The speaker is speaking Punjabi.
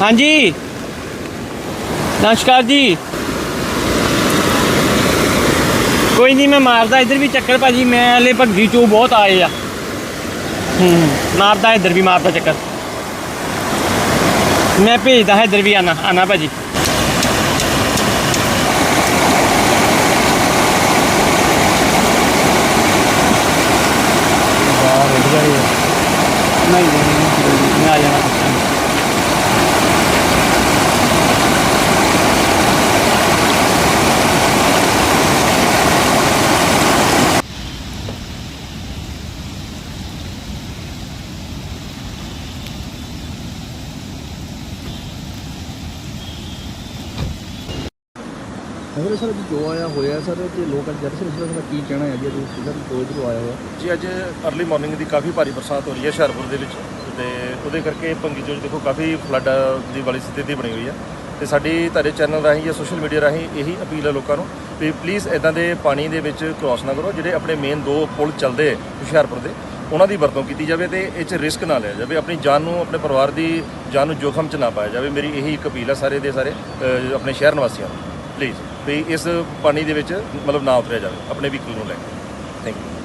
ਹਾਂਜੀ। ਨਮਸਕਾਰ ਜੀ। ਕੋਈ ਨਹੀਂ ਮੈਂ ਮਾਰਦਾ ਇੱਧਰ ਵੀ ਚੱਕਰ ਭਾਜੀ ਮੈਂ ਹਲੇ ਭੱਗੀ ਚੋਂ ਬਹੁਤ ਆਏ ਆ। ਹੂੰ ਮਾਰਦਾ ਇੱਧਰ ਵੀ ਮਾਰਦਾ ਚੱਕਰ। ਮੈਂ ਭੇਜਦਾ ਇੱਧਰ ਵੀ ਆਣਾ ਆਣਾ ਭਾਜੀ। ਨਹੀਂ ਨਹੀਂ ਆ ਜਾਣਾ। ਅਗਰ ਸਰ ਜੋ ਆਇਆ ਹੋਇਆ ਸਰ ਤੇ ਲੋਕ ਅੱਜ ਜਦ ਸਰ ਦਾ ਕੀ ਕਹਿਣਾ ਹੈ? ਜੀ ਅੱਜ ਜਿਹੜਾ ਜੋ ਇਧਰ ਆਇਆ ਹੋਇਆ? ਜੀ, ਅੱਜ ਅਰਲੀ ਮਾਰਨਿੰਗ ਦੀ ਕਾਫੀ ਭਾਰੀ ਬਰਸਾਤ ਹੋ ਰਹੀ ਹੈ ਹੁਸ਼ਿਆਰਪੁਰ ਦੇ ਵਿੱਚ ਤੇ ਉਹਦੇ ਕਰਕੇ ਭੰਗੀ ਚੋਂ ਦੇਖੋ ਕਾਫੀ ਫਲੱਡ ਦੀ ਵਾਲੀ ਸਥਿਤੀ ਬਣੀ ਹੋਈ ਹੈ ਤੇ ਸਾਡੀ ਤੁਹਾਡੇ ਚੈਨਲ ਰਾਹੀਂ ਜਾਂ ਸੋਸ਼ਲ ਮੀਡੀਆ ਰਾਹੀਂ ਇਹੀ ਅਪੀਲ ਹੈ ਲੋਕਾਂ ਨੂੰ ਵੀ ਪਲੀਜ਼ ਇਦਾਂ ਦੇ ਪਾਣੀ ਦੇ ਵਿੱਚ ਕ੍ਰਾਸ ਨਾ ਕਰੋ, ਜਿਹੜੇ ਆਪਣੇ ਮੇਨ ਦੋ ਪੁਲ ਚੱਲਦੇ ਹੁਸ਼ਿਆਰਪੁਰ ਦੇ, ਉਹਨਾਂ ਦੀ ਵਰਤੋਂ ਕੀਤੀ ਜਾਵੇ ਤੇ ਇਹ 'ਚ ਰਿਸਕ ਨਾ ਲਿਆ ਜਾਵੇ, ਆਪਣੀ ਜਾਨ ਨੂੰ, ਆਪਣੇ ਪਰਿਵਾਰ ਦੀ ਜਾਨ ਨੂੰ ਜੋਖਮ 'ਚ ਨਾ ਪਾਇਆ ਜਾਵੇ। ਮੇਰੀ ਇਹੀ ਇੱਕ ਅਪੀਲ ਹੈ ਸਾਰੇ ਦੇ ਸਾਰੇ ਆਪਣੇ ਸ਼ਹਿਰ ਨਿਵਾਸੀਆਂ ਨੂੰ। ਪਲੀਜ਼ ਵੀ ਇਸ ਪਾਣੀ ਦੇ ਵਿੱਚ ਮਤਲਬ ਨਾ ਉਤਰਿਆ ਜਾਵੇ, ਆਪਣੇ ਵਹੀਕਲ ਨੂੰ ਲੈ ਕੇ। Thank you